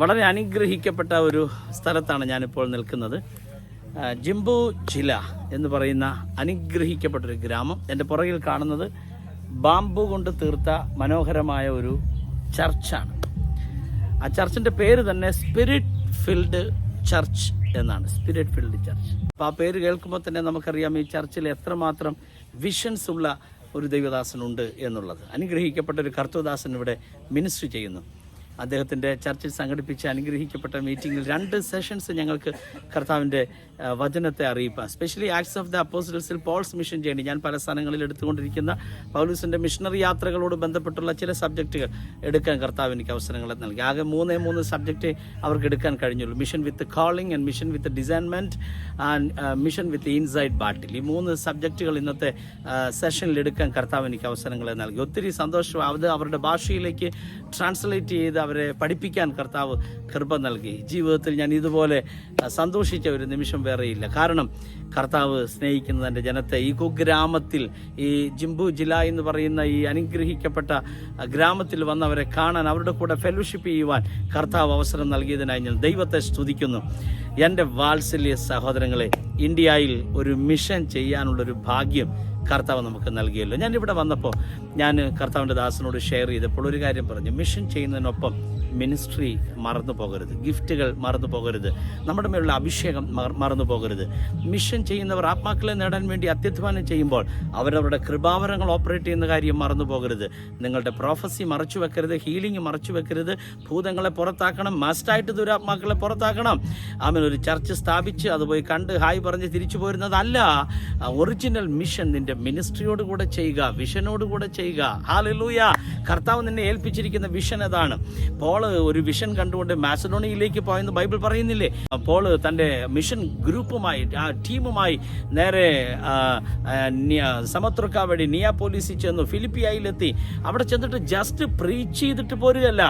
വളരെ അനുഗ്രഹിക്കപ്പെട്ട ഒരു സ്ഥലത്താണ് ഞാനിപ്പോൾ നിൽക്കുന്നത്. ജിംബു ചില എന്ന് പറയുന്ന അനുഗ്രഹിക്കപ്പെട്ട ഒരു ഗ്രാമം. എന്റെ പുറകിൽ കാണുന്നത് ബാംബു കൊണ്ട് തീർത്ത മനോഹരമായ ഒരു ചർച്ചാണ്. ആ ചർച്ചിന്റെ പേര് തന്നെ സ്പിരിറ്റ് ഫിൽഡ് ചർച്ച് എന്നാണ്. സ്പിരിറ്റ് ഫിൽഡ് ചർച്ച് അപ്പോൾ ആ പേര് കേൾക്കുമ്പോൾ തന്നെ നമുക്കറിയാം ഈ ചർച്ചിൽ എത്രമാത്രം വിഷൻസ് ഉള്ള ഒരു ദൈവദാസനുണ്ട് എന്നുള്ളത്. അനുഗ്രഹിക്കപ്പെട്ട ഒരു കർത്തവദാസൻ ഇവിടെ മിനിസ്റ്റർ ചെയ്യുന്നു. അദ്ദേഹത്തിന്റെ ചർച്ചിൽ സംഘടിപ്പിച്ച അനുഗ്രഹിക്കപ്പെട്ട മീറ്റിംഗിൽ രണ്ട് സെഷൻസ് ഞങ്ങൾക്ക് കർത്താവിന്റെ വചനത്തെ അറിയിപ്പാം സ്പെഷ്യലി ആക്ട്സ് ഓഫ് ദ അപ്പോസിറ്റൽസിൽ പോൾസ് മിഷൻ ചെയ്യേണ്ടി ഞാൻ പല സ്ഥലങ്ങളിൽ എടുത്തുകൊണ്ടിരിക്കുന്ന പൗലൂസിന്റെ മിഷണറി യാത്രകളോട് ബന്ധപ്പെട്ടുള്ള ചില സബ്ജക്റ്റുകൾ എടുക്കാൻ കർത്താവ് എനിക്ക് അവസരങ്ങൾ നൽകി. ആകെ മൂന്നേ മൂന്ന് സബ്ജക്റ്റ് അവർക്ക് എടുക്കാൻ കഴിഞ്ഞുള്ളൂ. Mission with calling and mission with discernment and mission with inside battle ഈ മൂന്ന് സബ്ജക്റ്റുകൾ ഇന്നത്തെ സെഷനിൽ എടുക്കാൻ കർത്താവ് എനിക്ക് അവസരങ്ങൾ നൽകി. ഒത്തിരി സന്തോഷം. അത് അവരുടെ ഭാഷയിലേക്ക് ട്രാൻസ്ലേറ്റ് ചെയ്ത് അവരെ പഠിപ്പിക്കാൻ കർത്താവ് കൃപ നൽകി. ജീവിതത്തിൽ ഞാൻ ഇതുപോലെ സന്തോഷിച്ച ഒരു നിമിഷം വേറെയില്ല കാരണം കർത്താവ് സ്നേഹിക്കുന്ന തന്റെ ജനത്തെ ഈ കുഗ്രാമത്തിൽ ഈ ജിംബു ജില്ല എന്ന് പറയുന്ന ഈ അനുഗ്രഹിക്കപ്പെട്ട ഗ്രാമത്തിൽ വന്നവരെ കാണാൻ അവരുടെ കൂടെ ഫെലോഷിപ്പ് ചെയ്യുവാൻ കർത്താവ് അവസരം നൽകിയതിനായി ഞാൻ ദൈവത്തെ സ്തുതിക്കുന്നു. എന്റെ വാത്സല്യ സഹോദരങ്ങളെ ഇന്ത്യയിൽ ഒരു മിഷൻ ചെയ്യാനുള്ളൊരു ഭാഗ്യം കർത്താവ് നമുക്ക് നൽകിയല്ലോ. ഞാൻ ഇവിടെ വന്നപ്പോൾ ഞാൻ കർത്താവിന്റെ ദാസനോട് ഷെയർ ചെയ്തപ്പോൾ ഒരു കാര്യം പറഞ്ഞു. മിഷൻ ചെയ്യുന്നതിനൊപ്പം മിനിസ്ട്രി മറന്നു പോകരുത്. ഗിഫ്റ്റുകൾ മറന്നു പോകരുത്. നമ്മുടെ മേലുള്ള അഭിഷേകം മറ- മറന്നു പോകരുത്. മിഷൻ ചെയ്യുന്നവർ ആത്മാക്കളെ നേടാൻ വേണ്ടി അത്യധ്വാനം ചെയ്യുമ്പോൾ അവരവരുടെ കൃപാവരങ്ങൾ ഓപ്പറേറ്റ് ചെയ്യുന്ന കാര്യം മറന്നു പോകരുത്. നിങ്ങളുടെ പ്രോഫസി മറച്ചു വെക്കരുത്. ഹീലിംഗ് മറച്ചു വെക്കരുത്. ഭൂതങ്ങളെ പുറത്താക്കണം. മസ്റ്റായിട്ട് ദുരാത്മാക്കളെ പുറത്താക്കണം. അവൻ ഒരു ചർച്ച് സ്ഥാപിച്ച് അത് പോയി കണ്ട് ഹായ് പറഞ്ഞ് തിരിച്ചു പോരുന്നതല്ല. ഒറിജിനൽ മിഷൻ നിന്റെ മിനിസ്ട്രിയോട് കൂടെ ചെയ്യുക വിഷനോട് കൂടെ ചെയ്യുക. ഹാലലൂയ കർത്താവ് നിന്നെ ഏൽപ്പിച്ചിരിക്കുന്ന വിഷൻ അതാണ്. പോൾ ഒരു വിഷൻ കണ്ടുകൊണ്ട് മാസഡോണിയയിലേക്ക് പോയെന്ന് ബൈബിൾ പറയുന്നില്ലേ? പോൾ തന്റെ മിഷൻ ഗ്രൂപ്പുമായി ആ ടീമുമായി നേരെ സമത്രക്ക വഴി നിയാ പോലീസിൽ വഴി നിയാപോലീസിൽ ചെന്നു ഫിലിപ്പിയായിലെത്തി. അവിടെ ചെന്നിട്ട് ജസ്റ്റ് പ്രീച്ച് ചെയ്തിട്ട് പോരുകയല്ല.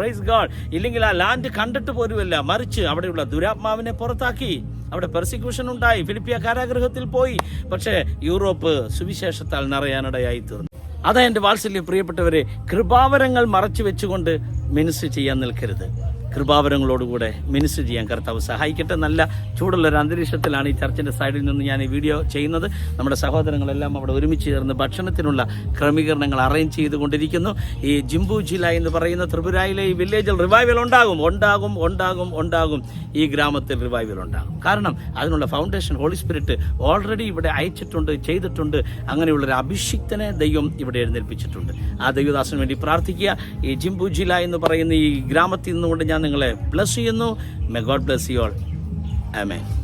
പ്രൈസ് ഗാഡ് ഇല്ലെങ്കിൽ ആ ലാൻഡ് കണ്ടിട്ട് പോലുമല്ല മറിച്ച് അവിടെയുള്ള ദുരാത്മാവിനെ പുറത്താക്കി. അവിടെ പെർസിക്യൂഷൻ ഉണ്ടായി. ഫിലിപ്പിയ കാരാഗ്രഹത്തിൽ പോയി. പക്ഷേ യൂറോപ്പ് സുവിശേഷത്താൽ നിറയാനിടയായി തീർന്നു. അതാ എന്റെ വാത്സല്യം പ്രിയപ്പെട്ടവരെ. കൃപാവരങ്ങൾ മറച്ചു വെച്ചുകൊണ്ട് മിനിസ്റ്റർ ചെയ്യാൻ നിൽക്കരുത്. കൃപാവരങ്ങളോടുകൂടെ മിനിസ്റ്റർ ചെയ്യാൻ കർത്താവ് സഹായിക്കട്ടെ. നല്ല ചൂടുള്ള ഒരു അന്തരീക്ഷത്തിലാണ് ഈ ചർച്ചിന്റെ സൈഡിൽ നിന്ന് ഞാൻ ഈ വീഡിയോ ചെയ്യുന്നത്. നമ്മുടെ സഹോദരങ്ങളെല്ലാം അവിടെ ഒരുമിച്ച് ചേർന്ന് ഭക്ഷണത്തിനുള്ള ക്രമീകരണങ്ങൾ അറേഞ്ച് ചെയ്തുകൊണ്ടിരിക്കുന്നു. ഈ ജിംബു ജില്ല എന്ന് പറയുന്ന ത്രിപുരയിലെ ഈ വില്ലേജിൽ റിവൈവൽ ഉണ്ടാകും. ഉണ്ടാകും ഉണ്ടാകും ഉണ്ടാകും. ഈ ഗ്രാമത്തിൽ റിവൈവൽ ഉണ്ടാകും. കാരണം അതിനുള്ള ഫൗണ്ടേഷൻ ഹോളി സ്പിരിറ്റ് ഓൾറെഡി ഇവിടെ അയച്ചിട്ടുണ്ട് ചെയ്തിട്ടുണ്ട്. അങ്ങനെയുള്ളൊരു അഭിഷിക്തനെ ദൈവം ഇവിടെ എഴുന്നേൽപ്പിച്ചിട്ടുണ്ട്. ആ ദൈവദാസന് വേണ്ടി പ്രാർത്ഥിക്കുക. ഈ ജിംബു ജില്ല എന്ന് പറയുന്ന ഈ ഗ്രാമത്തിൽ നിന്നുകൊണ്ട് ഞാൻ നിങ്ങളെ ബ്ലസ് ചെയ്യുന്നു. May God bless you all amen